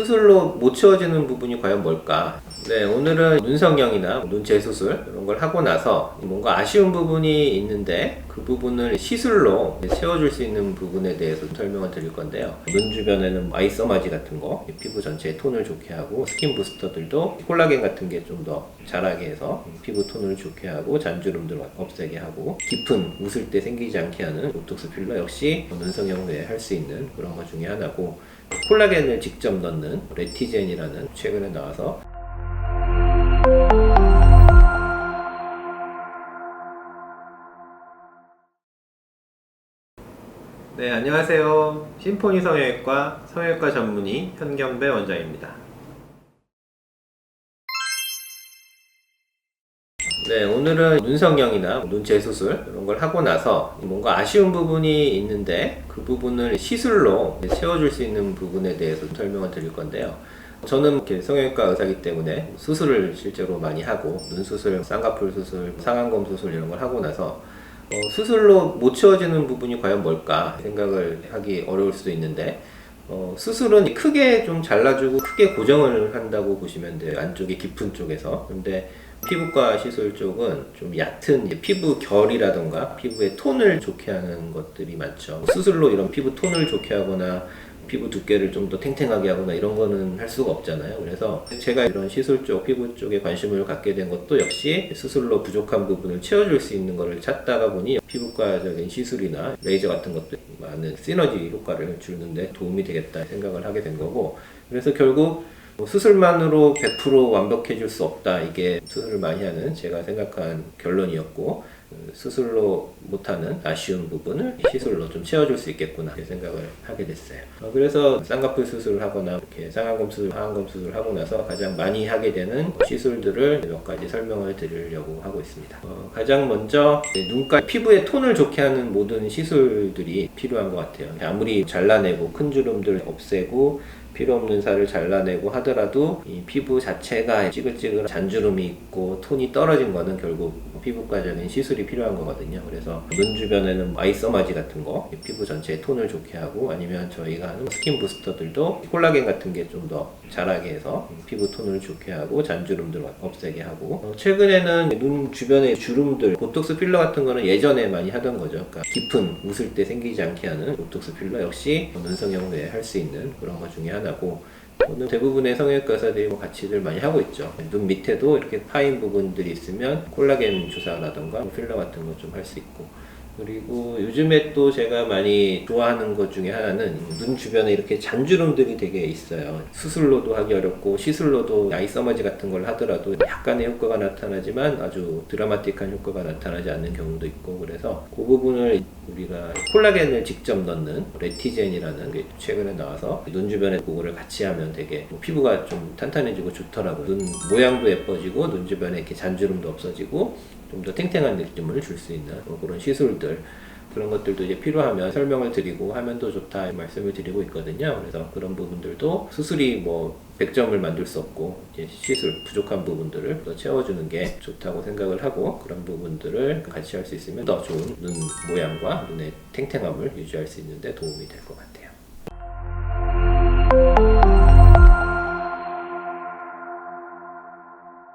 수술로 못 채워지는 부분이 과연 뭘까? 네, 오늘은 눈성형이나 눈 재수술 이런 걸 하고 나서 뭔가 아쉬운 부분이 있는데 그 부분을 시술로 채워줄 수 있는 부분에 대해서 설명을 드릴 건데요. 눈 주변에는 아이서마지 같은 거, 피부 전체의 톤을 좋게 하고 스킨 부스터들도 콜라겐 같은 게 좀 더 자라게 해서 피부 톤을 좋게 하고 잔주름들 없애게 하고 깊은 웃을 때 생기지 않게 하는 보톡스 필러 역시 눈성형 외에 할 수 있는 그런 것 중에 하나고 콜라겐을 직접 넣는 레티젠이라는 최근에 나와서 네, 안녕하세요. 심포니 성형외과 성형외과 전문의 현경배 원장입니다. 네, 오늘은 눈성형이나 눈 재수술 이런 걸 하고 나서 뭔가 아쉬운 부분이 있는데 그 부분을 시술로 채워줄 수 있는 부분에 대해서 설명을 드릴 건데요. 저는 성형외과 의사이기 때문에 수술을 실제로 많이 하고 눈 수술, 쌍꺼풀 수술, 상안검 수술 이런 걸 하고 나서 어, 수술로 못 채워지는 부분이 과연 뭘까 생각을 하기 어려울 수도 있는데 어, 수술은 크게 좀 잘라주고 크게 고정을 한다고 보시면 돼요. 안쪽에 깊은 쪽에서. 근데 피부과 시술 쪽은 좀 얕은 피부 결이라던가 피부의 톤을 좋게 하는 것들이 많죠 수술로 이런 피부 톤을 좋게 하거나 피부 두께를 좀 더 탱탱하게 하거나 이런 거는 할 수가 없잖아요. 그래서 제가 이런 시술 쪽, 피부 쪽에 관심을 갖게 된 것도 역시 수술로 부족한 부분을 채워줄 수 있는 거를 찾다가 보니 피부과적인 시술이나 레이저 같은 것도 많은 시너지 효과를 주는데 도움이 되겠다 생각을 하게 된 거고 그래서 결국 뭐 수술만으로 100% 완벽해질 수 없다. 이게 수술을 많이 하는 제가 생각한 결론이었고 음, 수술로 못하는 아쉬운 부분을 시술로 좀 채워줄 수 있겠구나 이렇게 생각을 하게 됐어요. 어, 그래서 쌍꺼풀 수술을 하거나 이렇게 쌍안검 수술, 하안검 수술을 하고 나서 가장 많이 하게 되는 시술들을 몇 가지 설명을 드리려고 하고 있습니다. 어, 가장 먼저 눈가 피부의 톤을 좋게 하는 모든 시술들이 필요한 것 같아요. 아무리 잘라내고 큰 주름들 없애고 필요 없는 살을 잘라내고 하더라도 이 피부 자체가 찌글찌글 잔주름이 있고 톤이 떨어진 거는 결국 피부과적인 시술이 필요한 거거든요. 그래서 눈 주변에는 아이서마지 같은 거 피부 전체의 톤을 좋게 하고 아니면 저희가 하는 스킨 부스터들도 콜라겐 같은 게 좀 더 자라게 해서 피부 톤을 좋게 하고 잔주름들 없애게 하고 어, 최근에는 눈 주변의 주름들 보톡스 필러 같은 거는 예전에 많이 하던 거죠. 그러니까 깊은 웃을 때 생기지 않게 하는 보톡스 필러 역시 눈성형 외에 할 수 있는 그런 것 중에 하나고 오늘 대부분의 성형외과 의사들이 뭐 같이들 많이 하고 있죠. 눈 밑에도 이렇게 파인 부분들이 있으면 콜라겐 주사라던가 필러 같은 거 좀 할 수 있고 그리고 요즘에 또 제가 많이 좋아하는 것 중에 하나는 눈 주변에 이렇게 잔주름들이 되게 있어요. 수술로도 하기 어렵고 시술로도 아이서마지 같은 걸 하더라도 약간의 효과가 나타나지만 아주 드라마틱한 효과가 나타나지 않는 경우도 있고 그래서 그 부분을 우리가 콜라겐을 직접 넣는 레티젠이라는 게 최근에 나와서 눈 주변에 그거를 같이 하면 되게 피부가 좀 탄탄해지고 좋더라고요. 눈 모양도 예뻐지고 눈 주변에 이렇게 잔주름도 없어지고 좀 더 탱탱한 느낌을 줄 수 있는 뭐 그런 시술들 그런 것들도 이제 필요하면 설명을 드리고 하면 더 좋다 말씀을 드리고 있거든요. 그래서 그런 부분들도 수술이 뭐 100점을 만들 수 없고 이제 시술 부족한 부분들을 더 채워주는 게 좋다고 생각을 하고 그런 부분들을 같이 할 수 있으면 더 좋은 눈 모양과 눈의 탱탱함을 유지할 수 있는데 도움이 될 것 같아요.